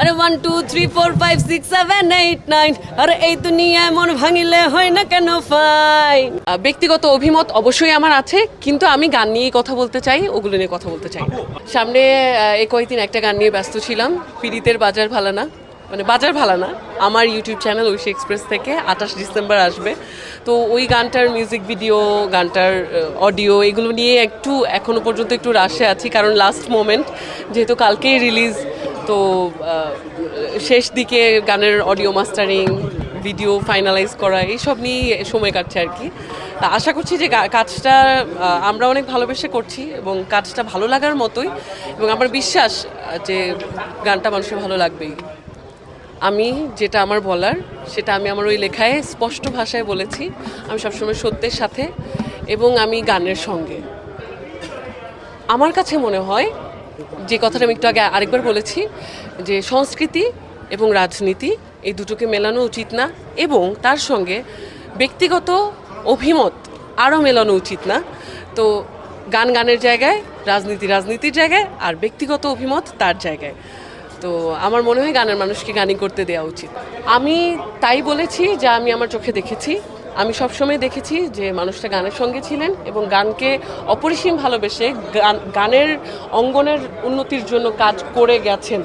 আরে one two three four five six seven eight nine আরে এই দুনিয়া মন ভাঙিলে হয় না কেন ফাইন ব্যক্তিগত অভিমত অবশ্যই আমার আছে, কিন্তু আমি গান নিয়েই কথা বলতে চাই, ওগুলো নিয়ে কথা বলতে চাই। সামনে এই কয়েকদিন একটা গান নিয়ে ব্যস্ত ছিলাম, পিড়িতের বাজার ভালো না মানে বাজার ভালো না আমার ইউটিউব চ্যানেল ঐশী এক্সপ্রেস থেকে আঠাশ ডিসেম্বর আসবে। তো ওই গানটার মিউজিক ভিডিও গানটার অডিও এগুলো নিয়ে একটু এখনও পর্যন্ত একটু রাশে আছি, কারণ লাস্ট মোমেন্ট যেহেতু কালকেই রিলিজ তো শেষ দিকে গানের অডিও মাস্টারিং ভিডিও ফাইনালাইজ করা, এইসব নিয়ে সময় কাটছে আর কি। তা আশা করছি যে কাজটা আমরা অনেক ভালোবেসে করছি এবং কাজটা ভালো লাগার মতোই এবং আমার বিশ্বাস যে গানটা মানুষের ভালো লাগবেই। আমি যেটা আমার বলার, সেটা আমি আমার ওই লেখায় স্পষ্ট ভাষায় বলেছি, আমি সবসময় সত্যের সাথে এবং আমি গানের সঙ্গে। আমার কাছে মনে হয় যে কথাটা আমি একটু আগে আরেকবার বলেছি, যে সংস্কৃতি এবং রাজনীতি এই দুটোকে মেলানো উচিত না এবং তার সঙ্গে ব্যক্তিগত অভিমত আরও মেলানো উচিত না। তো গান গানের জায়গায়, রাজনীতি রাজনীতির জায়গায় আর ব্যক্তিগত অভিমত তার জায়গায়। তো আমার মনে হয় গানের মানুষকে গানই করতে দেওয়া উচিত। আমি তাই বলেছি যা আমি আমার চোখে দেখেছি। আমি সবসময় দেখেছি যে মানুষটা গানের সঙ্গে ছিলেন এবং গানকে অপরিসীম ভালোবেসে গান, গানের অঙ্গনের উন্নতির জন্য কাজ করে গেছেন।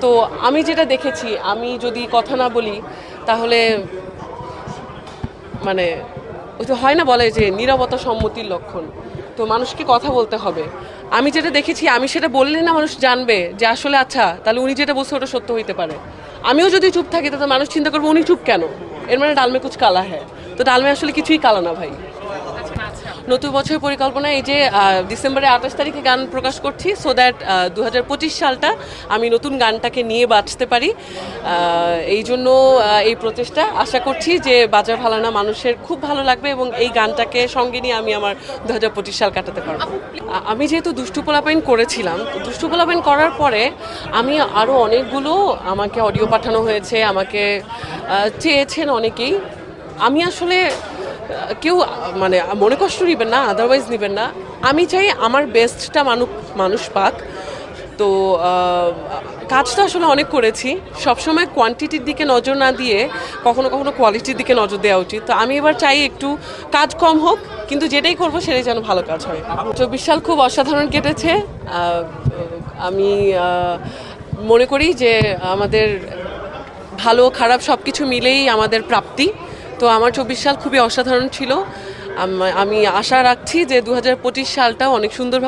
তো আমি যেটা দেখেছি, আমি যদি কথা না বলি, তাহলে মানে ওই তো হয় না বলে যে নিরবতা সম্মতির লক্ষণ। তো মানুষকে কথা বলতে হবে। আমি যেটা দেখেছি, আমি সেটা বললে না মানুষ জানবে যে আসলে আচ্ছা তাহলে উনি যেটা বলছে ওটা সত্য হইতে পারে। আমিও যদি চুপ থাকি, তাহলে মানুষ চিন্তা করব, উনি চুপ কেন? এর মানে ডালমে কুচ কালা হ্যাঁ তো ডালমে আসলে কিছুই কালা না ভাই। নতুন বছরের পরিকল্পনা এই যে ডিসেম্বরের আঠাশ তারিখে গান প্রকাশ করছি সো দ্যাট দু হাজার পঁচিশ সালটা আমি নতুন গানটাকে নিয়ে বাঁচতে পারি। এই জন্য এই প্রচেষ্টা আশা করছি যে বাজার ভালানা মানুষের খুব ভালো লাগবে এবং এই গানটাকে সঙ্গে নিয়ে আমি আমার দু হাজার পঁচিশ সাল কাটাতে পারব। আমি যেহেতু দুষ্টু পোলাপাইন করেছিলাম, দুষ্টু পোলাপাইন করার পরে আমি আরও অনেকগুলো আমাকে অডিও পাঠানো হয়েছে, আমাকে চেয়েছেন অনেকেই। আমি আসলে কেউ মানে মনে কষ্ট নেবেন না আদারওয়াইজ নেবেন না। আমি চাই আমার বেস্টটা মানুষ মানুষ পাক। তো কাজটা আসলে অনেক করেছি। সবসময় কোয়ান্টিটির দিকে নজর না দিয়ে কখনো কখনো কোয়ালিটির দিকে নজর দেওয়া উচিত। তো আমি এবার চাই একটু কাজ কম হোক, কিন্তু যেটাই করব সেটাই যেন ভালো কাজ হয়। চব্বিশ সাল খুব অসাধারণ কেটেছে। আমি মনে করি যে আমাদের ভালো খারাপ সব কিছু মিলেই আমাদের প্রাপ্তি। তো আমার চব্বিশ সাল খুবই অসাধারণ ছিল। আমি আশা রাখছি যে দু হাজার পঁচিশ সালটা অনেক সুন্দরভাবে